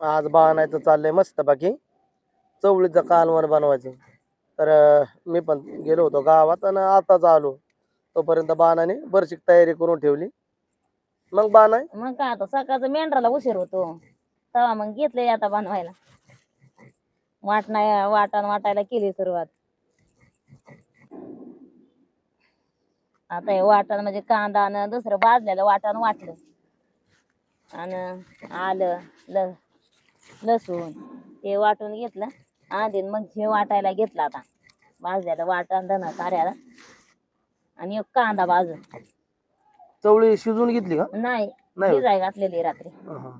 आज बाणायचं चाललंय मस्त बाकी चवळीचं कालवण बनवायचं. तर मी पण गेलो होतो गावात आणि आताच आलो. तोपर्यंत बाणाने बरशी तयारी करून ठेवली. मग बाणाय? मग काय आता सकाळचं मेंढराला उशीर होतो. तेव्हा मग घेतले आता बनवायला. वाटणा वाटण वाटायला केली सुरुवात. आता हे वाटण म्हणजे कांदा आणि दुसरं भाजलेलं वाटण वाटलं. आणि आलं ल लसूण ते वाटून घेतलं. आधी मग हे वाटायला घेतलं आता. भाजलेलं वाटण धन साऱ्याला आणि एक कांदा भाजून. चवळी शिजून घेतली का? नाही. भिजाय घातलेली रात्री. हा.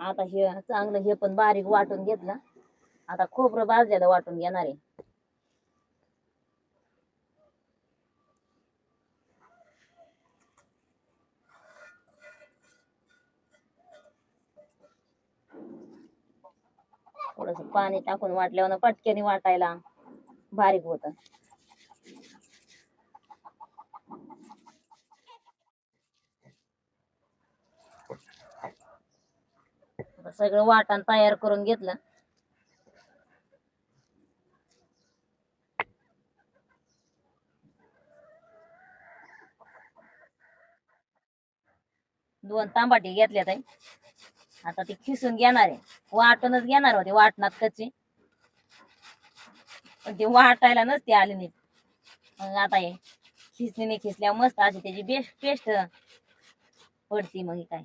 आता हे चांगलं हे पण बारीक वाटून घेतलं. आता खोबरं भाजलेलं वाटून घेणार आहे. थोडस पाणी टाकून वाटल्यावर पटक्याने वाटायला बारीक होत. सगळं वाटण तयार करून घेतलं. दोन तांबाटी घेतल्या ताई. आता ते खिसून घेणार आहे. वाटूनच घेणार होते वाटणार कच्ची. पण ते वाटायला नसते आली नीट. मग आता हे खिसणीने खिसल्या मस्त अशी त्याची बेस्ट पेस्ट पडती मग काय.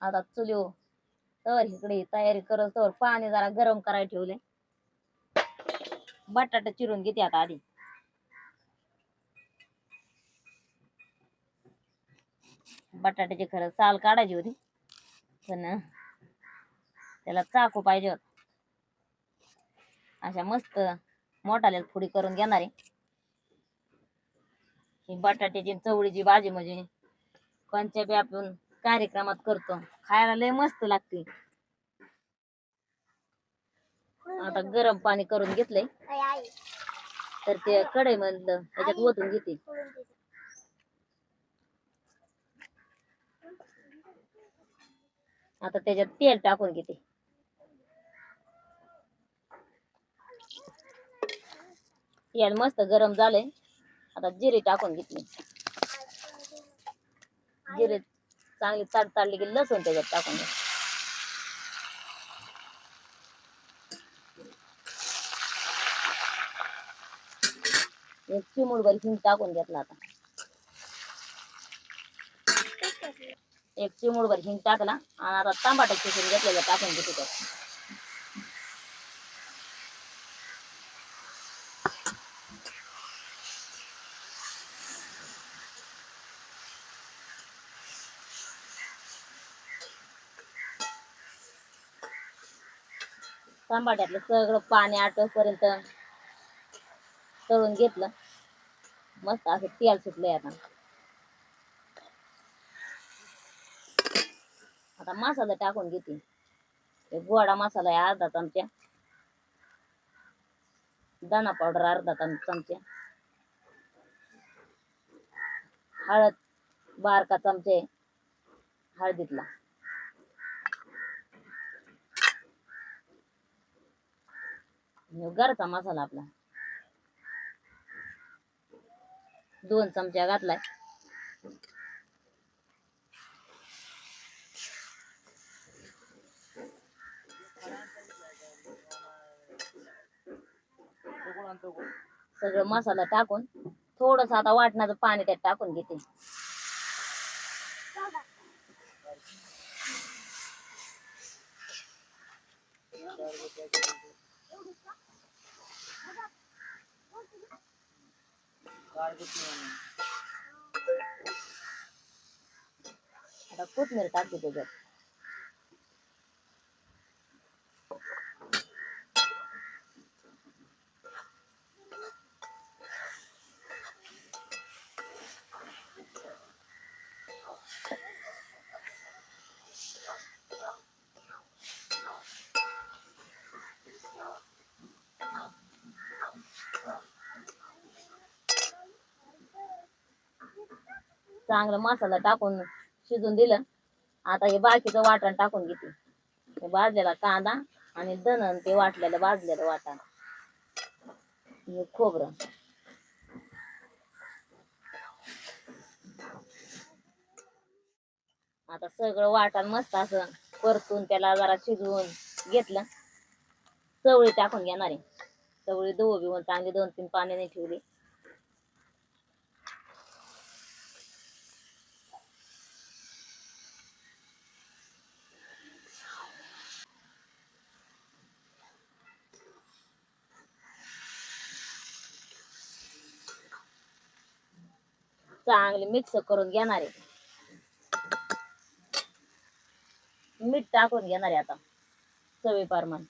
आता चुलीव तर इकडे तयारी करत तर पाणी जरा गरम करायला ठेवले बटाटा चिरून घेते आता आधी. बटाट्याची खरं साल काढायची होती. पण त्याला चाकू पाहिजे होता. अशा मस्त मोठाल्या फुडी करून घेणार. आहे ही बटाट्याची चवळीची भाजी म्हणजे कोणत्या बी आपण कार्यक्रमात करतो खायला लय मस्त लागते. आता गरम पाणी करून घेतलंय. तर ते कढई मधलं त्याच्यात ओतून घेते. आता त्याच्यात तेल टाकून घेते. तेल मस्त गरम झालंय. आता जिरे टाकून घेतली जिरे चांगली ताड ताडली की लसूण त्याच्यात टाकून घे एक चिमूटभर हिंग टाकून घेतला आता. एक चिमूटभर हिंग टाकला आणि आता तांबाटा चिकून घेतलेलं टाकून घेतो तो तांबाट्यातलं सगळं पाणी आटोपर्यंत तळून घेतलं. मस्त असं तेल सुटलंय आता. आता मसाला टाकून घेते. हे गोडा मसाला आहे अर्धा चमचा. दाणा पावडर अर्धा चम- चमचा. हळद बारका चमचे हळदीतला. ह्यो घरचा मसाला आपला. दोन चमचा घातलाय. सगळं मसाला टाकून थोडस आता वाटणाचं पाणी त्यात टाकून घेते. आता कोथमीर टाकते त्याच्यात. चांगलं मसाला टाकून शिजून दिलं. आता हे बाकीचं वाटण टाकून घेते. हे भाजलेला कांदा आणि दणन ते वाटलेलं भाजलेलं वाटण. हे खोबरं. आता सगळं वाटण मस्त असं परतून त्याला जरा शिजवून घेतलं. चवळी टाकून घेणार आहे. चवळी धुवं बिवून चांगली दोन तीन पाण्याने ठेवली. चांगली मिक्स करून घेणार आहे. मीठ टाकून घेणार आहे आता. चवी प्रमाण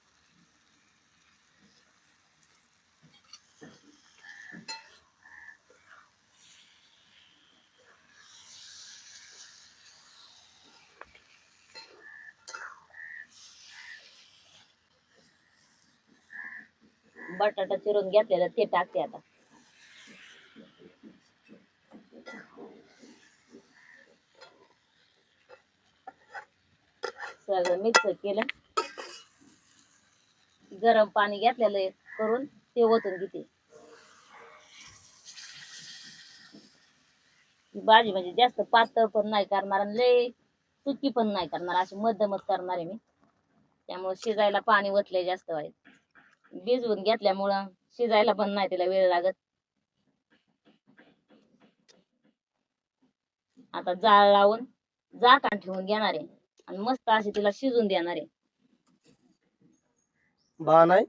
बटाटा चिरून घेतलेला ते टाकते आता. सगळं मिक्स केलं. गरम पाणी घेतलेलं आहे करून ते ओतून घेते. भाजी म्हणजे जास्त पातळ पण नाही करणार आणि लय सुकी पण नाही करणार अशी मध्यमच करणार आहे मी. त्यामुळे शिजायला पाणी ओतले जास्त व्हायचं भिजवून घेतल्यामुळं शिजायला पण नाही तिला वेळ लागत. आता जाळ लावून झाकण ठेवून घेणार आहे. आणि मस्त अशी तिला शिजून देणार आहे. बा नाही.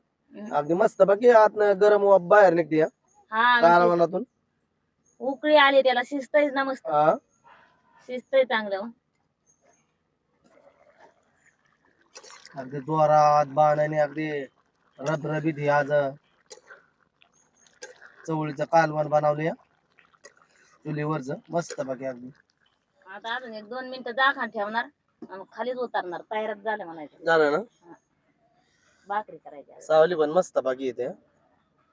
अगदी मस्त बाकी आतनं गरम वाफ बाहेर निघते. हा कालवणातून उकळी आली त्याला शिजतयच ना मस्त. हा. शिजतय चांगलं. अगदी जोरात बाणाने अगदी रबरबीत हे आज चवळीचं कालवण बनवले चुलीवरच. मस्त बाकी अगदी. आता अजून एक दोन मिनिटं झाकण ठेवणार. खालीच उतरणार तयारच झालं म्हणायचं. झालं ना? भाकरी करायची. सावली पण मस्त बाकी येते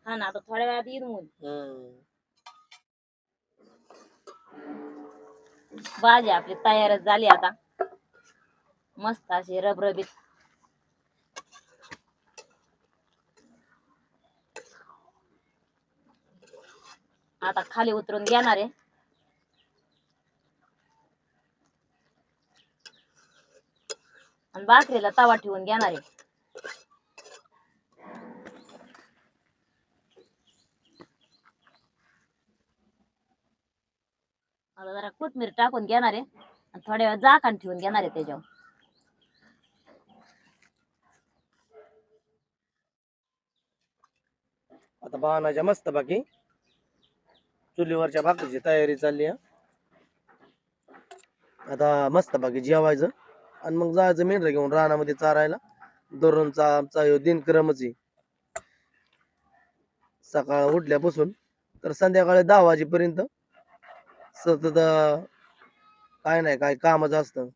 हा ना आता थोड्या वेळात ऊन हम्म. भाजी आपली तयारच झाली आता. मस्त अशी रबरबीत. आता खाली उतरून घेणार आहे. आणि भाकरीला तवा ठेवून घेणार आहे. आता जरा कोथमीर टाकून घेणार आहे आणि थोड्या वेळ झाकण ठेवून घेणार आहे त्याच्यावर. आता बाणाच्या मस्त बाकी. चुलीवरच्या भाकरीची तयारी चालली आहे. आता मस्त बाकी जेवायचं. आणि मग जायचं मेंढर घेऊन रानामध्ये चारायला. दररोजचा आमचा ह्यो दिनक्रमच आहे. सकाळ उठल्यापासून तर संध्याकाळी दहा वाजेपर्यंत सतत काय नाही काय कामच असतं.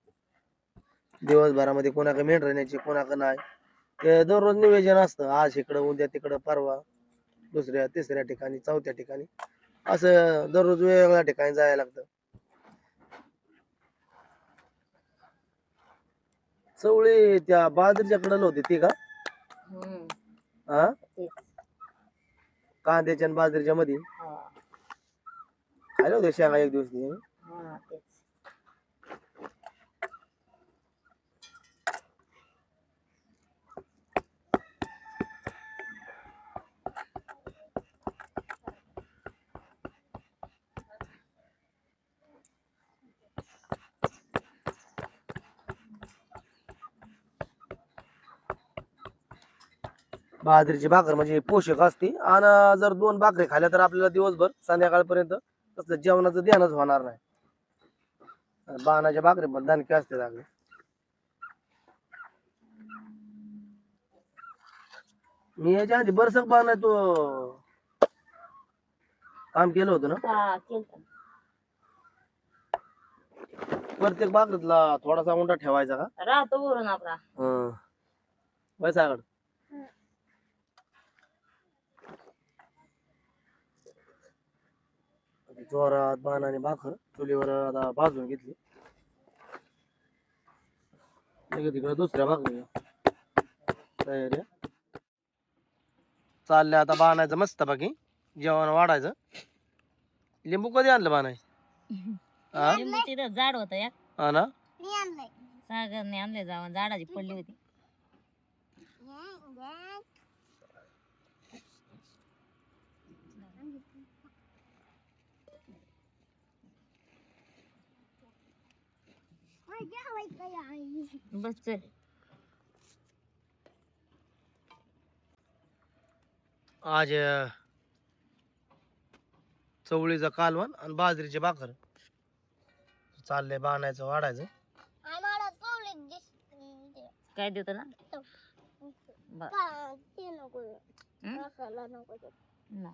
दिवसभरामध्ये कोणाकडे मेंढर न्यायची कोणाकडे नाही. ते दररोज नियोजन असतं. आज इकडं उद्या तिकडं परवा दुसऱ्या तिसऱ्या ठिकाणी चौथ्या ठिकाणी. असं दररोज वेगवेगळ्या ठिकाणी जायला लागतं. चवळी त्या बाजरीच्या कडल होती ती का? हम्म. हा? तेच. कांद्याच्या आणि बाजरीच्या मध्ये हा. खायला होते शेंगा एक दिवस. बाजरीची भाकर म्हणजे पोषक असते. आणि जर दोन भाकरी खाल्ल्या तर आपल्याला दिवसभर संध्याकाळपर्यंत तसलं जेवणाचं ध्यानच होणार नाही. बाणाच्या भाकरी पण दणके असते चांगले मी याच्या आधी बरसक बाण आहे तो काम केलं होतं ना? हा केलं प्रत्येक भाकरीतला थोडासा उंडा ठेवायचा का? राहतो वरून जोरात बाणाने भाकर चुलीवर आता भाजून घेतली. तिकडे दुसऱ्या भाकरी तयारी आहे. चाललंय आता बाणायचं मस्त बाकी जेवण वाढायचं. लिंबू कधी आणलं बाणाय झाड होतं या. हा ना? सागरने आणले जाऊन झाडाची पडली होती. बस चल. आज चवळीचं कालवण आणि बाजरीची भाकर. चाललंय बाणायचं वाढायचं. काय देतो ना. हं? ना.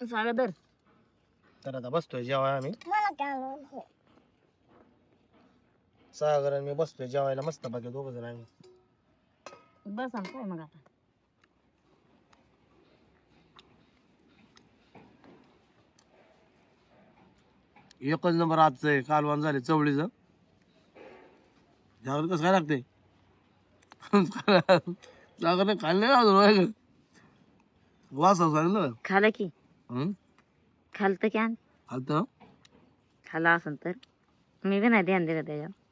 सागर धर. तर आता बसतोय जेवाय आम्ही. सागर आणि मी बसतोय जेवायला मस्त बाकी दोघ जण आम्ही. बस आणि काय मग आता? एकच नंबर आजचं आहे कालवण झाले चवळीचं. त्यावर कसं काय लागते सागरने खाल्लं नाही अजून? वास खाला की. खालतं की आण. खालतं? खाला असन तर. मी बी नाही ध्यान दिलं त्याच्यावर.